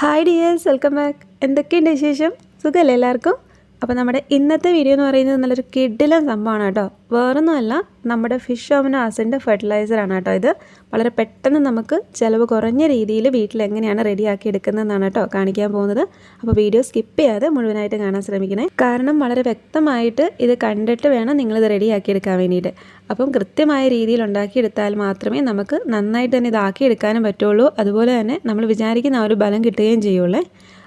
Hi dears welcome back എന്തൊക്കെയുണ്ട് വിശേഷം? സുഖമല്ലേ എല്ലാവർക്കും? അപ്പോൾ നമ്മുടെ ഇന്നത്തെ വീഡിയോ എന്ന് പറയുന്നത് നല്ലൊരു കിഡിലൻ സംഭവമാണ് കേട്ടോ. വേറൊന്നുമല്ല നമ്മുടെ ഫിഷ് ഓമിനോ ആസിന്റെ ഫെർട്ടിലൈസറാണ് കേട്ടോ ഇത്. വളരെ പെട്ടെന്ന് നമുക്ക് ചിലവ് കുറഞ്ഞ രീതിയിൽ വീട്ടിൽ എങ്ങനെയാണ് റെഡിയാക്കി എടുക്കുന്നതെന്നാണ് കേട്ടോ കാണിക്കാൻ പോകുന്നത്. അപ്പോൾ വീഡിയോ സ്കിപ്പ് ചെയ്യാതെ മുഴുവനായിട്ട് കാണാൻ ശ്രമിക്കണേ. കാരണം വളരെ വ്യക്തമായിട്ട് ഇത് കണ്ടിട്ട് വേണം നിങ്ങളിത് റെഡിയാക്കി എടുക്കാൻ വേണ്ടിയിട്ട്. അപ്പം കൃത്യമായ രീതിയിൽ ഉണ്ടാക്കിയെടുത്താൽ മാത്രമേ നമുക്ക് നന്നായിട്ട് തന്നെ ഇതാക്കിയെടുക്കാനും പറ്റുള്ളൂ. അതുപോലെ തന്നെ നമ്മൾ വിചാരിക്കുന്ന ആ ഒരു ബലം കിട്ടുകയും ചെയ്യുള്ളൂ.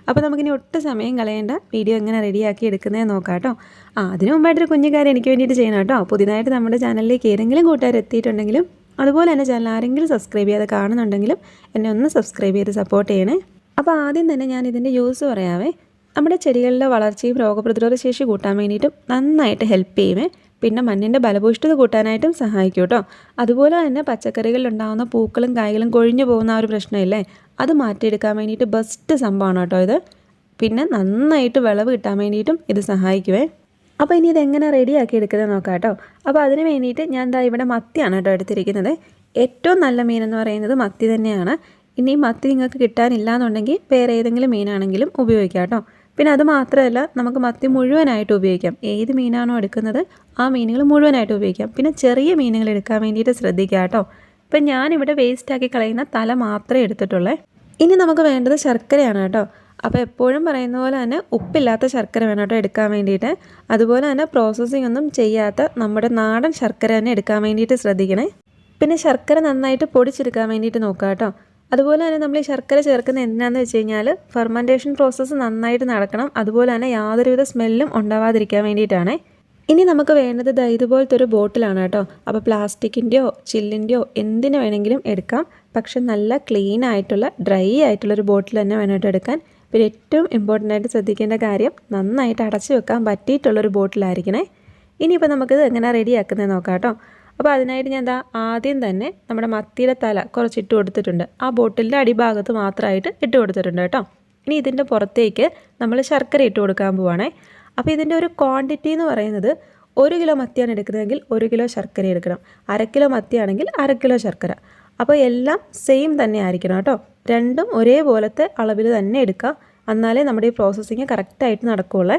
അപ്പോൾ നമുക്കിനി ഒട്ടും സമയം കളയേണ്ട. വീഡിയോ എങ്ങനെ റെഡിയാക്കി എടുക്കുന്നത് നോക്കാം കേട്ടോ. ആ അതിനു മുമ്പായിട്ടൊരു കുഞ്ഞു കാര്യം എനിക്ക് വേണ്ടിയിട്ട് ചെയ്യണം കേട്ടോ. പുതിയതായിട്ട് നമ്മുടെ ചാനലിലേക്ക് ഏതെങ്കിലും കൂട്ടുകാർ എത്തിയിട്ടുണ്ടെങ്കിലും അതുപോലെ തന്നെ ചാനൽ ആരെങ്കിലും സബ്സ്ക്രൈബ് ചെയ്യാതെ കാണുന്നുണ്ടെങ്കിലും എന്നെ ഒന്ന് സബ്സ്ക്രൈബ് ചെയ്ത് സപ്പോർട്ട് ചെയ്യണേ. അപ്പോൾ ആദ്യം തന്നെ ഞാൻ ഇതിന്റെ യൂസ് പറയാവേ. നമ്മുടെ ചെടികളുടെ വളർച്ചയും രോഗപ്രതിരോധ ശേഷി കൂട്ടാൻ വേണ്ടിയിട്ടും നന്നായിട്ട് ഹെൽപ്പ് ചെയ്യുമേ പിന്നെ മണ്ണിന്റെ ബലഭൂഷ്ഠത കൂട്ടാനായിട്ടും സഹായിക്കും കേട്ടോ. അതുപോലെ തന്നെ പച്ചക്കറികളിലുണ്ടാകുന്ന പൂക്കളും കായ്കളും കൊഴിഞ്ഞു പോകുന്ന ആ ഒരു പ്രശ്നമില്ലേ? അത് മാറ്റിയെടുക്കാൻ വേണ്ടിയിട്ട് ബെസ്റ്റ് സംഭവമാണ് കേട്ടോ ഇത്. പിന്നെ നന്നായിട്ട് വിളവ് കിട്ടാൻ വേണ്ടിയിട്ടും ഇത് സഹായിക്കുവേ. അപ്പോൾ ഇനി ഇതെങ്ങനെ റെഡിയാക്കി എടുക്കുന്നത് നോക്കാം കേട്ടോ. അപ്പോൾ അതിന് വേണ്ടിയിട്ട് ഞാൻ എന്താ ഇവിടെ മത്തിയാണ് കേട്ടോ എടുത്തിരിക്കുന്നത്. ഏറ്റവും നല്ല മീൻ എന്ന് പറയുന്നത് മത്തി തന്നെയാണ്. ഇനി മത്തി നിങ്ങൾക്ക് കിട്ടാനില്ല എന്നുണ്ടെങ്കിൽ വേറെ ഏതെങ്കിലും മീനാണെങ്കിലും ഉപയോഗിക്കാം കേട്ടോ. പിന്നെ അത് മാത്രമല്ല നമുക്ക് മത്തി മുഴുവനായിട്ട് ഉപയോഗിക്കാം. ഏത് മീനാണോ എടുക്കുന്നത് ആ മീനുകൾ മുഴുവനായിട്ട് ഉപയോഗിക്കാം. പിന്നെ ചെറിയ മീനുകൾ എടുക്കാൻ വേണ്ടിയിട്ട് ശ്രദ്ധിക്കുക കേട്ടോ. ഇപ്പം ഞാനിവിടെ വേസ്റ്റാക്കി കളയുന്ന തല മാത്രമേ എടുത്തിട്ടുള്ളേ. ഇനി നമുക്ക് വേണ്ടത് ശർക്കരയാണ് കേട്ടോ. അപ്പോൾ എപ്പോഴും പറയുന്ന പോലെ തന്നെ ഉപ്പില്ലാത്ത ശർക്കര വേണം കേട്ടോ എടുക്കാൻ വേണ്ടിയിട്ട്. അതുപോലെ തന്നെ പ്രോസസ്സിംഗ് ഒന്നും ചെയ്യാത്ത നമ്മുടെ നാടൻ ശർക്കര തന്നെ എടുക്കാൻ വേണ്ടിയിട്ട് ശ്രദ്ധിക്കണേ. പിന്നെ ശർക്കര നന്നായിട്ട് പൊടിച്ചെടുക്കാൻ വേണ്ടിയിട്ട് നോക്കുക കേട്ടോ. അതുപോലെ തന്നെ നമ്മൾ ഈ ശർക്കര ചേർക്കുന്ന എന്തിനാന്ന് വെച്ച് കഴിഞ്ഞാൽ ഫെർമെന്റേഷൻ പ്രോസസ്സ് നന്നായിട്ട് നടക്കണം. അതുപോലെ തന്നെ യാതൊരുവിധ സ്മെല്ലും ഉണ്ടാവാതിരിക്കാൻ വേണ്ടിയിട്ടാണ്. ഇനി നമുക്ക് വേണ്ടത് ദാ ഇതുപോലത്തെ ഒരു ബോട്ടിലാണ് കേട്ടോ. അപ്പോൾ പ്ലാസ്റ്റിക്കിന്റെയോ ചില്ലിന്റെയോ എന്തിനു വേണമെങ്കിലും എടുക്കാം. പക്ഷെ നല്ല ക്ലീൻ ആയിട്ടുള്ള ഡ്രൈ ആയിട്ടുള്ള ഒരു ബോട്ടിൽ തന്നെ വേണം എടുക്കാൻ. പിന്നെ ഏറ്റവും ഇമ്പോർട്ടന്റ് ആയിട്ട് ശ്രദ്ധിക്കേണ്ട കാര്യം നന്നായിട്ട് അടച്ചു വെക്കാൻ പറ്റിയിട്ടുള്ളൊരു ബോട്ടിലായിരിക്കണേ. ഇനിയിപ്പോൾ നമുക്കിത് എങ്ങനെ റെഡിയാക്കുന്നത് നോക്കാം കേട്ടോ. അപ്പോൾ അതിനായിട്ട് ഞാൻ എന്താ ആദ്യം തന്നെ നമ്മുടെ മത്തിയുടെ തല കുറച്ചിട്ട് കൊടുത്തിട്ടുണ്ട്. ആ ബോട്ടിലിന്റെ അടിഭാഗത്ത് മാത്രമായിട്ട് ഇട്ട് കൊടുത്തിട്ടുണ്ട് കേട്ടോ. ഇനി ഇതിന്റെ പുറത്തേക്ക് നമ്മൾ ശർക്കര ഇട്ട് കൊടുക്കാൻ പോവാണേ. അപ്പോൾ ഇതിന്റെ ഒരു ക്വാണ്ടിറ്റി എന്ന് പറയുന്നത് ഒരു കിലോ മത്തിയാണ് എടുക്കുന്നതെങ്കിൽ ഒരു കിലോ ശർക്കര എടുക്കണം. അര കിലോ മത്തിയാണെങ്കിൽ അര കിലോ ശർക്കര. അപ്പോൾ എല്ലാം സെയിം തന്നെ ആയിരിക്കണം കേട്ടോ. രണ്ടും ഒരേപോലത്തെ അളവിൽ തന്നെ എടുക്കുക. എന്നാലേ നമ്മുടെ ഈ പ്രോസസ്സിങ് കറക്റ്റായിട്ട് നടക്കുകയുള്ളേ.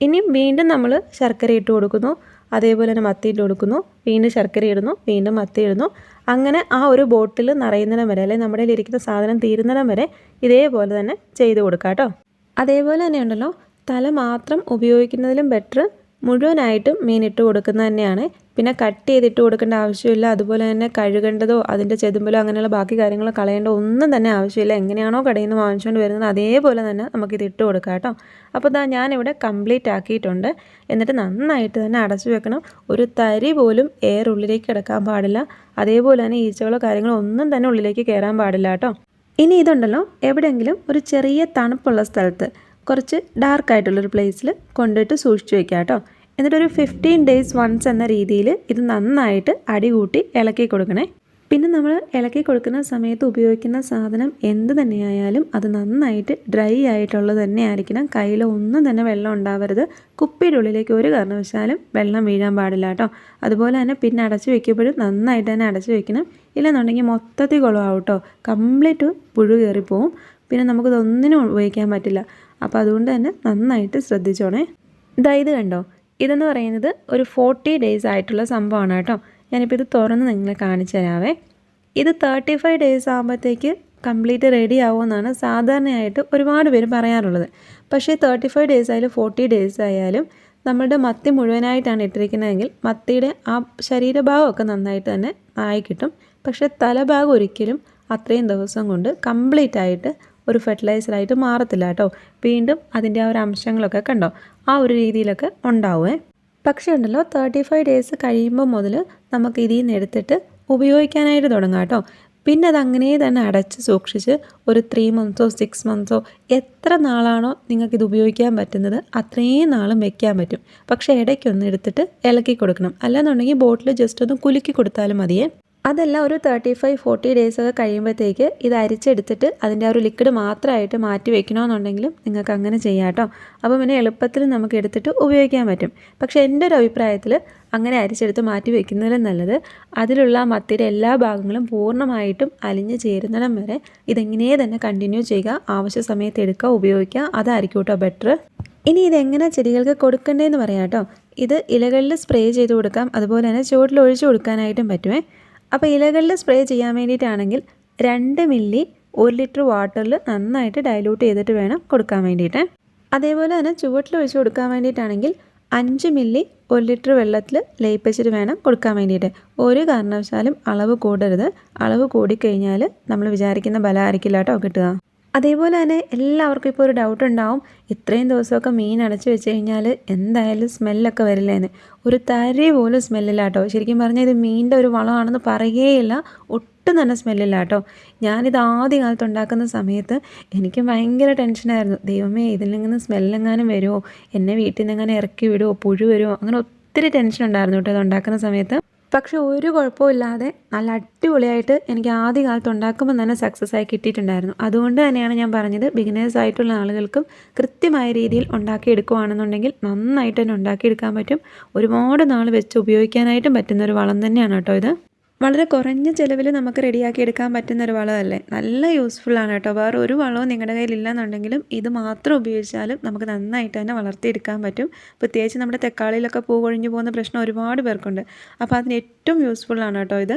ഇനിയും വീണ്ടും നമ്മൾ ശർക്കര ഇട്ട് കൊടുക്കുന്നു. അതേപോലെ തന്നെ മത്തി ഇട്ട് കൊടുക്കുന്നു. വീണ്ടും ശർക്കര ഇടുന്നു. വീണ്ടും മത്തി ഇടുന്നു. അങ്ങനെ ആ ഒരു ബോട്ടിൽ നിറയുന്നിടം വരെ അല്ലെങ്കിൽ നമ്മുടെ ഇരിക്കുന്ന സാധനം തീരുന്നിടം വരെ ഇതേപോലെ തന്നെ ചെയ്ത് കൊടുക്കാം കേട്ടോ. അതേപോലെ തന്നെ ഉണ്ടല്ലോ. തല മാത്രം ഉപയോഗിക്കുന്നതിലും ബെറ്റർ മുഴുവനായിട്ടും മീൻ ഇട്ട് കൊടുക്കുന്നത് തന്നെയാണ്. പിന്നെ കട്ട് ചെയ്തിട്ട് കൊടുക്കേണ്ട ആവശ്യമില്ല. അതുപോലെ തന്നെ കഴുകേണ്ടതോ അതിന്റെ ചെതുമ്പലോ അങ്ങനെയുള്ള ബാക്കി കാര്യങ്ങൾ കളയേണ്ട ഒന്നും തന്നെ ആവശ്യമില്ല. എങ്ങനെയാണോ കടയിൽ നിന്ന് വാങ്ങിച്ചുകൊണ്ട് വരുന്നത് അതേപോലെ തന്നെ നമുക്കിത് ഇട്ട് കൊടുക്കാം കേട്ടോ. അപ്പോൾ ഇതാ ഞാനിവിടെ കംപ്ലീറ്റ് ആക്കിയിട്ടുണ്ട്. എന്നിട്ട് നന്നായിട്ട് തന്നെ അടച്ചു വെക്കണം. ഒരു തരി പോലും എയർ ഉള്ളിലേക്ക് കിടക്കാൻ പാടില്ല. അതേപോലെ തന്നെ ഈച്ചകളോ കാര്യങ്ങളോ ഒന്നും തന്നെ ഉള്ളിലേക്ക് കയറാൻ പാടില്ല കേട്ടോ. ഇനി ഇതുണ്ടല്ലോ എവിടെയെങ്കിലും ഒരു ചെറിയ തണുപ്പുള്ള സ്ഥലത്ത് കുറച്ച് ഡാർക്ക് ആയിട്ടുള്ളൊരു പ്ലേസിൽ കൊണ്ടിട്ട് സൂക്ഷിച്ചു വെക്കുക കേട്ടോ എന്നിട്ടൊരു ഫിഫ്റ്റീൻ ഡേയ്സ് വൺസ് എന്ന രീതിയിൽ ഇത് നന്നായിട്ട് അടി കൂട്ടി ഇളക്കി കൊടുക്കണേ. പിന്നെ നമ്മൾ ഇളക്കി കൊടുക്കുന്ന സമയത്ത് ഉപയോഗിക്കുന്ന സാധനം എന്ത് തന്നെയായാലും അത് നന്നായിട്ട് ഡ്രൈ ആയിട്ടുള്ളത് തന്നെ ആയിരിക്കണം കയ്യിൽ ഒന്നും തന്നെ വെള്ളം ഉണ്ടാവരുത്. കുപ്പിയുടെ ഉള്ളിലേക്ക് ഒരു കാരണവശാലും വെള്ളം വീഴാൻ പാടില്ല കേട്ടോ അതുപോലെ തന്നെ പിന്നെ അടച്ചു വെക്കുമ്പോഴും നന്നായിട്ട് തന്നെ അടച്ചു വെക്കണം. ഇല്ലെന്നുണ്ടെങ്കിൽ മൊത്തത്തിൽ കുളമാവും കേട്ടോ കംപ്ലീറ്റ് പുഴു കയറിപ്പോവും. പിന്നെ നമുക്കിതൊന്നിനും ഉപയോഗിക്കാൻ പറ്റില്ല. അപ്പോൾ അതുകൊണ്ട് തന്നെ നന്നായിട്ട് ശ്രദ്ധിച്ചോണേ. ഇതാ ഇത് കണ്ടോ? ഇതെന്ന് പറയുന്നത് ഒരു ഫോർട്ടി ഡേയ്സ് ആയിട്ടുള്ള സംഭവമാണ് കേട്ടോ. ഞാനിപ്പോൾ ഇത് തുറന്ന് നിങ്ങളെ കാണിച്ചു തരാവേ. ഇത് തേർട്ടി ഫൈവ് ഡേയ്സ് ആകുമ്പോഴത്തേക്ക് കംപ്ലീറ്റ് റെഡി ആവുമെന്നാണ് സാധാരണയായിട്ട് ഒരുപാട് പേര് പറയാറുള്ളത്. പക്ഷേ തേർട്ടി ഫൈവ് ഡേയ്സ് ആയാലും ഫോർട്ടി ഡേയ്സ് ആയാലും നമ്മളുടെ മത്തി മുഴുവനായിട്ടാണ് ഇട്ടിരിക്കുന്നതെങ്കിൽ മത്തിയുടെ ആ ശരീരഭാഗമൊക്കെ നന്നായിട്ട് തന്നെ ആയി കിട്ടും. പക്ഷേ തലഭാഗം ഒരിക്കലും അത്രയും ദിവസം കൊണ്ട് കംപ്ലീറ്റ് ആയിട്ട് ഒരു ഫെർട്ടിലൈസറായിട്ട് മാറത്തില്ല കേട്ടോ. വീണ്ടും അതിന്റെ ആ ഒരു അംശങ്ങളൊക്കെ കണ്ടോ? ആ ഒരു രീതിയിലൊക്കെ ഉണ്ടാവുമേ പക്ഷേ ഉണ്ടല്ലോ തേർട്ടി ഫൈവ് ഡേയ്സ് കഴിയുമ്പോൾ മുതൽ നമുക്ക് ഇതിൽ നിന്ന് എടുത്തിട്ട് ഉപയോഗിക്കാനായിട്ട് തുടങ്ങാം കേട്ടോ. പിന്നെ അത് അങ്ങനെ തന്നെ അടച്ച് സൂക്ഷിച്ച് ഒരു ത്രീ മന്ത്സോ സിക്സ് മന്ത്സോ എത്ര നാളാണോ നിങ്ങൾക്കിത് ഉപയോഗിക്കാൻ പറ്റുന്നത് അത്രയും നാളും വെക്കാൻ പറ്റും. പക്ഷേ ഇടയ്ക്കൊന്ന് എടുത്തിട്ട് ഇളക്കി കൊടുക്കണം. അല്ലാന്നുണ്ടെങ്കിൽ ബോട്ടിൽ ജസ്റ്റ് ഒന്ന് കുലുക്കി കൊടുത്താലും മതിയേ. അതല്ല ഒരു തേർട്ടി ഫൈവ് ഫോർട്ടി ഡേയ്സ് ഒക്കെ കഴിയുമ്പോഴത്തേക്ക് ഇത് അരിച്ചെടുത്തിട്ട് അതിന്റെ ആ ഒരു ലിക്വിഡ് മാത്രമായിട്ട് മാറ്റി വെക്കണമെന്നുണ്ടെങ്കിലും നിങ്ങൾക്ക് അങ്ങനെ ചെയ്യാം കേട്ടോ. അപ്പോൾ പിന്നെ എളുപ്പത്തിൽ നമുക്ക് എടുത്തിട്ട് ഉപയോഗിക്കാൻ പറ്റും. പക്ഷേ എന്റെ ഒരു അഭിപ്രായത്തിൽ അങ്ങനെ അരിച്ചെടുത്ത് മാറ്റി വെക്കുന്നതിലും നല്ലത് അതിലുള്ള മത്തിയുടെ എല്ലാ ഭാഗങ്ങളും പൂർണമായിട്ടും അലിഞ്ഞു ചേരുന്നിടം വരെ ഇതെങ്ങനെ തന്നെ കണ്ടിന്യൂ ചെയ്യുക ആവശ്യ സമയത്ത് എടുക്കുക ഉപയോഗിക്കുക അതായിരിക്കും കേട്ടോ ബെറ്റർ ഇനി ഇതെങ്ങനെ ചെടികൾക്ക് കൊടുക്കണ്ടേന്ന് പറയാം കേട്ടോ. ഇത് ഇലകളിൽ സ്പ്രേ ചെയ്ത് കൊടുക്കാം അതുപോലെ തന്നെ ചുവട്ടിൽ ഒഴിച്ചു കൊടുക്കാനായിട്ടും പറ്റുമേ. അപ്പോൾ ഇലകളിൽ സ്പ്രേ ചെയ്യാൻ വേണ്ടിയിട്ടാണെങ്കിൽ രണ്ട് മില്ലി ഒരു ലിറ്റർ വാട്ടറിൽ നന്നായിട്ട് ഡൈലൂട്ട് ചെയ്തിട്ട് വേണം കൊടുക്കാൻ വേണ്ടിയിട്ട്. അതേപോലെ തന്നെ ചുവട്ടിൽ ഒഴിച്ച് കൊടുക്കാൻ വേണ്ടിയിട്ടാണെങ്കിൽ അഞ്ച് മില്ലി ഒരു ലിറ്റർ വെള്ളത്തിൽ ലയിപ്പിച്ചിട്ട് വേണം കൊടുക്കാൻ വേണ്ടിയിട്ട്. ഒരു കാരണവശാലും അളവ് കൂടരുത്. അളവ് കൂടിക്കഴിഞ്ഞാൽ നമ്മൾ വിചാരിക്കുന്ന ബലമായിരിക്കില്ല കേട്ടോ കിട്ടുക. അതേപോലെ തന്നെ എല്ലാവർക്കും ഇപ്പോൾ ഒരു ഡൗട്ട് ഉണ്ടാവും. ഇത്രയും ദിവസമൊക്കെ മീൻ അടച്ചു വെച്ച് കഴിഞ്ഞാൽ എന്തായാലും സ്മെല്ലൊക്കെ വരില്ലേന്ന്. ഒരു തരി പോലും സ്മെല്ലില്ല കേട്ടോ. ശരിക്കും പറഞ്ഞാൽ ഇത് മീനിന്റെ ഒരു വളമാണെന്ന് പറയുകയില്ല. ഒട്ടും തന്നെ സ്മെല്ലില്ല കേട്ടോ. ഞാനിത് ആദ്യ കാലത്ത് ഉണ്ടാക്കുന്ന സമയത്ത് എനിക്ക് ഭയങ്കര ടെൻഷനായിരുന്നു ദൈവമേ ഇതിൽ നിന്ന് സ്മെല്ലെങ്ങാനും വരുമോ എന്നെ വീട്ടിൽ നിന്ന് എങ്ങനെ ഇറക്കി വിടുമോ പുഴു വരുമോ അങ്ങനെ ഒത്തിരി ടെൻഷൻ ഉണ്ടായിരുന്നു കേട്ടോ ഇത് ഉണ്ടാക്കുന്ന സമയത്ത്. പക്ഷെ ഒരു കുഴപ്പമില്ലാതെ നല്ല അടിപൊളിയായിട്ട് എനിക്ക് ആദ്യ കാലത്ത് ഉണ്ടാക്കുമ്പോൾ തന്നെ സക്സസ് ആയി കിട്ടിയിട്ടുണ്ടായിരുന്നു. അതുകൊണ്ട് തന്നെയാണ് ഞാൻ പറഞ്ഞത് ബിഗിനേഴ്സ് ആയിട്ടുള്ള ആളുകൾക്കും കൃത്യമായ രീതിയിൽ ഉണ്ടാക്കിയെടുക്കുകയാണെന്നുണ്ടെങ്കിൽ നന്നായിട്ട് തന്നെ ഉണ്ടാക്കിയെടുക്കാൻ പറ്റും. ഒരുപാട് നാൾ വെച്ച് ഉപയോഗിക്കാനായിട്ടും പറ്റുന്ന ഒരു വളം തന്നെയാണ് കേട്ടോ ഇത്. വളരെ കുറഞ്ഞ ചിലവിൽ നമുക്ക് റെഡിയാക്കി എടുക്കാൻ പറ്റുന്ന ഒരു വളമല്ലേ? നല്ല യൂസ്ഫുൾ ആണ് കേട്ടോ. വേറെ ഒരു വളവും നിങ്ങളുടെ കയ്യിൽ ഇല്ലെന്നുണ്ടെങ്കിലും ഇത് മാത്രം ഉപയോഗിച്ചാലും നമുക്ക് നന്നായിട്ട് തന്നെ വളർത്തിയെടുക്കാൻ പറ്റും. പ്രത്യേകിച്ച് നമ്മുടെ തെക്കാളിയിലൊക്കെ പൂ കൊഴിഞ്ഞു പോകുന്ന പ്രശ്നം ഒരുപാട് പേർക്കുണ്ട്. അപ്പോൾ അതിന് ഏറ്റവും യൂസ്ഫുൾ ആണ് കേട്ടോ ഇത്.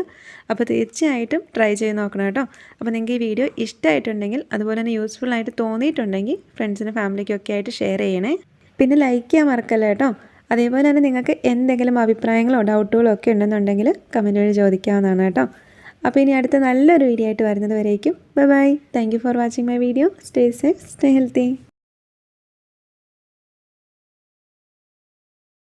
അപ്പോൾ തീർച്ചയായിട്ടും ട്രൈ ചെയ്ത് നോക്കണം കേട്ടോ. അപ്പോൾ നിങ്ങൾക്ക് ഈ വീഡിയോ ഇഷ്ടമായിട്ടുണ്ടെങ്കിൽ അതുപോലെ തന്നെ യൂസ്ഫുൾ ആയിട്ട് തോന്നിയിട്ടുണ്ടെങ്കിൽ ഫ്രണ്ട്സിനും ഫാമിലിക്കും ഒക്കെ ആയിട്ട് ഷെയർ ചെയ്യണേ. പിന്നെ ലൈക്ക് ചെയ്യാൻ മറക്കല്ലേ കേട്ടോ? അതേപോലെ തന്നെ നിങ്ങൾക്ക് എന്തെങ്കിലും അഭിപ്രായങ്ങളോ ഡൗട്ടുകളോ ഒക്കെ ഉണ്ടെന്നുണ്ടെങ്കിൽ കമന്റ് വഴി ചോദിക്കാവുന്നതാണ് കേട്ടോ. അപ്പോൾ ഇനി അടുത്ത നല്ലൊരു വീഡിയോ ആയിട്ട് വരുന്നത് വരേക്കും. Bye bye thank for watching my video stay safe stay healthy